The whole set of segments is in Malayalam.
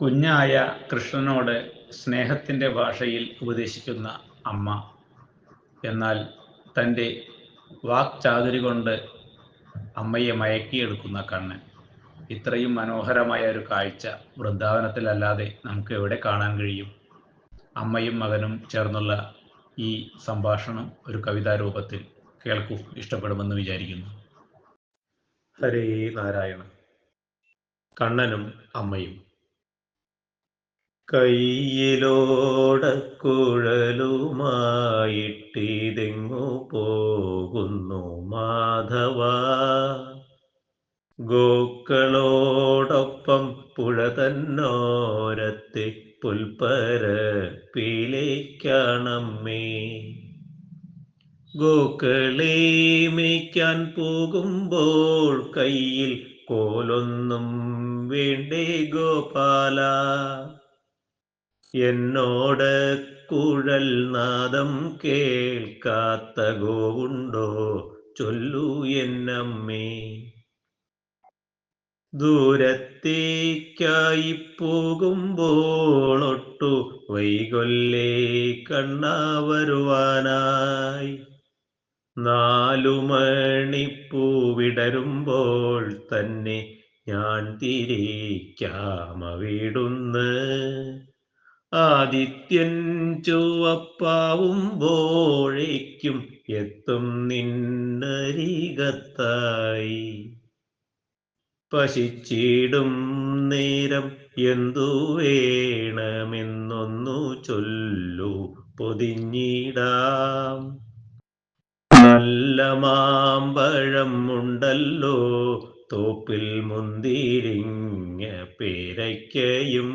കുഞ്ഞായ കൃഷ്ണനോട് സ്നേഹത്തിന്റെ ഭാഷയിൽ ഉപദേശിക്കുന്ന അമ്മ. എന്നാൽ തന്റെ വാക്ചാതുരി കൊണ്ട് അമ്മയെ മയക്കിയെടുക്കുന്ന കണ്ണൻ ഇത്രയും മനോഹരമായ ഒരു കാഴ്ച വൃന്ദാവനത്തിലല്ലാതെ നമുക്ക് എവിടെ കാണാൻ കഴിയും? അമ്മയും മകനും ചേർന്നുള്ള ഈ സംഭാഷണം ഒരു കവിതാ രൂപത്തിൽ കേൾക്കൂ ഇഷ്ടപ്പെടുമെന്ന് വിചാരിക്കുന്നു. ഹരേ നാരായണ. കണ്ണനും അമ്മയും. കയ്യിലോടക്കുഴലുമായിട്ടിതെങ്ങു പോകുന്നു മാധവ? ഗോക്കളോടൊപ്പം പുഴ തന്നോരത്തെ പുൽപ്പരപ്പിലേക്കാണമ്മേ. ഗോക്കളെ മേയ്ക്കാൻ പോകുമ്പോൾ കയ്യിൽ കോലൊന്നും വേണ്ടേ ഗോപാല. എന്നോട് കുഴൽ നാദം കേൾക്കാത്ത ഗോവുണ്ടോ? ചൊല്ലൂ എന്നമ്മേ. ദൂരത്തേക്കായി പോകുമ്പോളൊട്ടു വൈകൊല്ലേ കണ്ണാ വരുവാനായി നാലു മണിപ്പൂവിടരുമ്പോൾ തന്നെ ഞാൻ തിരിക്കാമവിടുന്ന്. ആദിത്യൻ ചുവപ്പാവുമ്പോഴേക്കും എത്തും നിന്നരികത്തായി. പശിച്ചിടും നേരം എന്തു വേണമെന്നൊന്നു ചൊല്ലു പൊതിഞ്ഞിടാം. നല്ല മാമ്പഴം ഉണ്ടല്ലോ തോപ്പിൽ മുന്തിരിങ്ങ പേരയ്ക്കയും.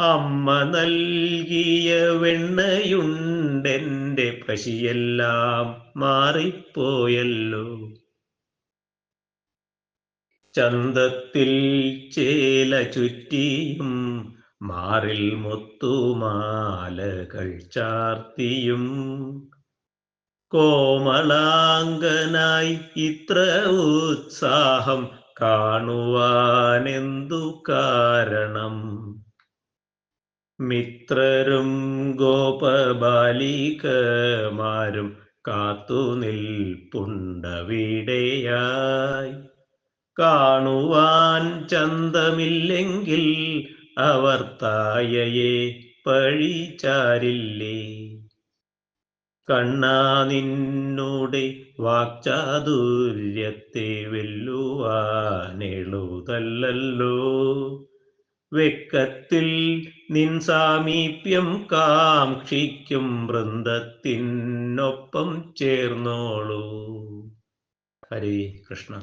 അമ്മ നൽകിയ വെണ്ണയുണ്ടെന്റെ പശിയെല്ലാം മാറിപ്പോയല്ലോ. ചന്തത്തിൽ ചേല ചുറ്റിയും മാറിൽ മുത്തുമാലകൾ ചാർത്തിയും. കോമളാങ്കനായി ഇത്ര ഉത്സാഹം കാണുവാനെന്തു കാരണം? മിത്രരും ഗോപബാലികമാരും കാത്തു നിൽപ്പുണ്ടവിടെയായി കാണുവാൻ ചന്തമില്ലെങ്കിൽ അവർ തായയെ പഴിച്ചാരില്ലേ കണ്ണാ വാക്ചാതുര്യത്തെ വെല്ലുവാനെളുതല്ലോ വെക്കത്തിൽ നിൻ സാമീപ്യം കാക്ഷിക്കും വൃന്ദത്തിനൊപ്പം ചേർന്നോളൂ. ഹരേ കൃഷ്ണ.